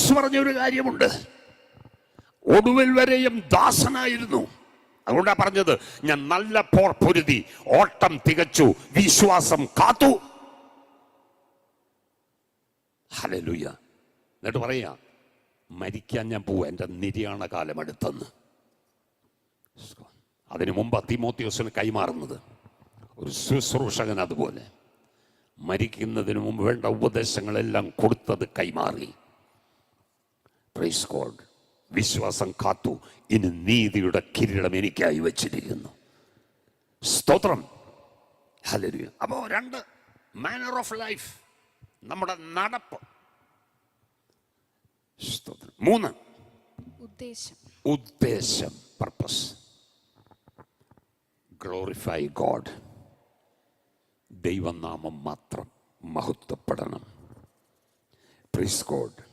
പൗലോസ് പറഞ്ഞ ഒരു കാര്യമുണ്ട്. ഒടുവിൽ വരെയും ദാസനായിരുന്നു. അതുകൊണ്ടാ പറഞ്ഞത് ഞാൻ നല്ല പോർ പൊരുതി ഓട്ടം തികച്ചു വിശ്വാസം കാത്തു. ഹലലുയ്യ എന്നിട്ട് പറയാ മരിക്കാൻ ഞാൻ പോവാ എന്റെ നിര്യാണ കാലം അടുത്തെന്ന്. അതിനു മുമ്പ് തിമോത്തിയോസിന് കൈമാറുന്നത്. ഒരു ശുശ്രൂഷകൻ അതുപോലെ. മരിക്കുന്നതിന് മുമ്പ് വേണ്ട ഉപദേശങ്ങളെല്ലാം കൊടുത്തത് കൈമാറി. പ്രൈസ് ഗോഡ് വിശ്വാസം കാത്തു. ഇനി നീതിയുടെ കിരീടം എനിക്കായി വച്ചിരിക്കുന്നു. സ്തോത്രം. ഹലരുയ അപ്പോ രണ്ട് മാനർ ഓഫ് ലൈഫ് നമ്മുടെ നടപ്പ്. സ്തോത്രം. മൂന്ന്. ഉദ്ദേശം. ഉദ്ദേശം. പർപ്പസ് ഗ്ലോറിഫൈ ഗോഡ് ദൈവനാമം മാത്രം മഹത്വപ്പെടണം. പ്രീസ് ഗോഡ്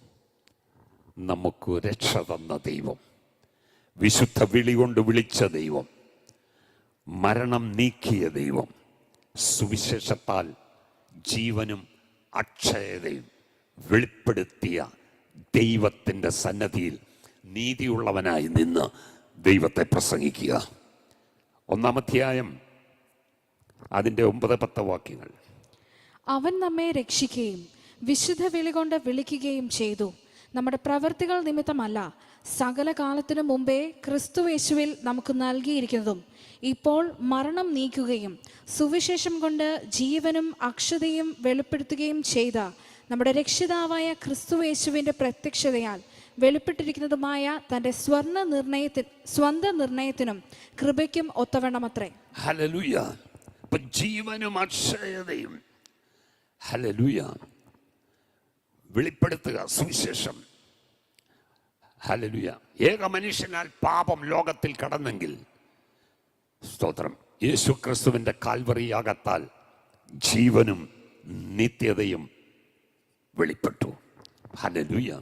നമുക്ക് രക്ഷ തന്ന ദൈവം. വിശുദ്ധ വിളി കൊണ്ട് വിളിച്ച ദൈവം. മരണം നീക്കിയ ദൈവം. സുവിശേഷത്താൽ ജീവനും അക്ഷയതയും വെളിപ്പെടുത്തിയ ദൈവത്തിന്റെ സന്നദ്ധിയിൽ നീതിയുള്ളവനായി നിന്ന് ദൈവത്തെ പ്രസംഗിക്കുക. ഒന്നാമധ്യായം അതിന്റെ ഒമ്പത് പത്ത് വാക്യങ്ങൾ. അവൻ നമ്മെ രക്ഷിക്കുകയും വിശുദ്ധ വിളി കൊണ്ട് വിളിക്കുകയും ചെയ്തു. നമ്മുടെ പ്രവൃത്തികൾ നിമിത്തമല്ല സകല കാലത്തിനു മുമ്പേ ക്രിസ്തുവേശുവിൽ നമുക്ക് നൽകിയിരിക്കുന്നതും. ഇപ്പോൾ മരണം നീക്കുകയും സുവിശേഷം കൊണ്ട് ജീവനും അക്ഷതയും വെളിപ്പെടുത്തുകയും ചെയ്ത നമ്മുടെ രക്ഷിതാവായ ക്രിസ്തുവേശുവിന്റെ പ്രത്യക്ഷതയാൽ വെളിപ്പെട്ടിരിക്കുന്നതുമായ തന്റെ സ്വർണ നിർണയത്തി സ്വന്തം നിർണയത്തിനും കൃപയ്ക്കും ഒത്തവണ്ണമത്രേ. ഹലലുയ ജീവനും അക്ഷയതയും ഹലലുയ വെളിപ്പെടുത്തുക. സുവിശേഷം. ഹലലുയ ഏക മനുഷ്യനാൽ പാപം ലോകത്തിൽ കടന്നെങ്കിൽ സ്തോത്രം. യേശു ക്രിസ്തുവിന്റെ കാൽവറിയാകത്താൽ ജീവനും നിത്യതയും വെളിപ്പെട്ടു. ഹലലുയ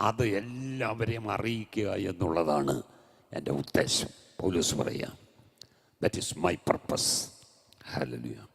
അത് എല്ലാവരെയും അറിയിക്കുക എന്നുള്ളതാണ് എന്റെ ഉദ്ദേശം. പോലീസ് പറയുക that is my purpose hallelujah